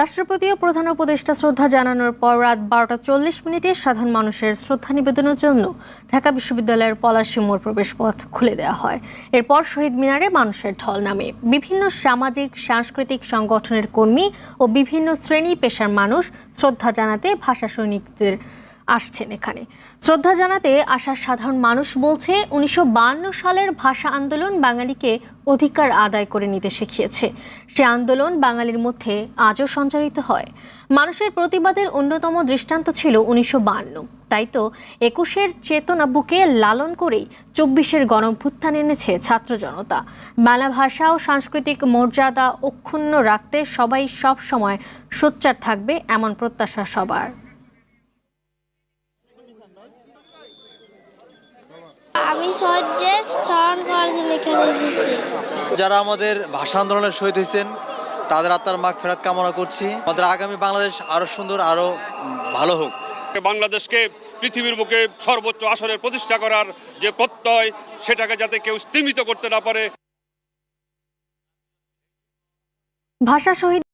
রাষ্ট্রপতি ও প্রধান উপদেষ্টা শ্রদ্ধা জানানোর পর রাত বারোটা চল্লিশ মিনিটে সাধারণ মানুষের শ্রদ্ধা নিবেদনের জন্য ঢাকা বিশ্ববিদ্যালয়ের পলাশী মোড় প্রবেশ পথ খুলে দেওয়া হয়। এরপর শহীদ মিনারে মানুষের ঢল নামে। বিভিন্ন সামাজিক, সাংস্কৃতিক সংগঠনের কর্মী ও বিভিন্ন শ্রেণি পেশার মানুষ শ্রদ্ধা জানাতে ভাষা সৈনিকদের আসছেন এখানে। শ্রদ্ধা জানাতে আসা সাধারণ মানুষ বলছে, উনিশশো সালের ভাষা আন্দোলন বাঙালিকে অধিকার আদায় করে নিতে শিখিয়েছে। সে আন্দোলন বাঙালির মধ্যে আজও সঞ্চারিত হয়। মানুষের প্রতিবাদের অন্যতম দৃষ্টান্ত ছিল উনিশশো তাই তো একুশের চেতনা বুকে লালন করেই চব্বিশের গণভ্যুত্থান এনেছে ছাত্র জনতা। বাংলা ভাষা ও সাংস্কৃতিক মর্যাদা অক্ষুণ্ণ রাখতে সবাই সব সময় সোচ্চার থাকবে এমন প্রত্যাশা সবার। আমি শহীদদের স্মরণ করার জন্য এখানে এসেছি। যারা আমাদের ভাষা আন্দোলনের শহীদ হয়েছেন তাদের আত্মার মাগ ফেরাত কামনা করছি। আমাদের আগামী বাংলাদেশ আরও সুন্দর আরও ভালো হোক। বাংলাদেশকে পৃথিবীর বুকে সর্বোচ্চ আসনের প্রতিষ্ঠা করার যে প্রত্যয় সেটাকে যাতে কেউ স্তীমিত করতে না পারে। ভাষা শহীদ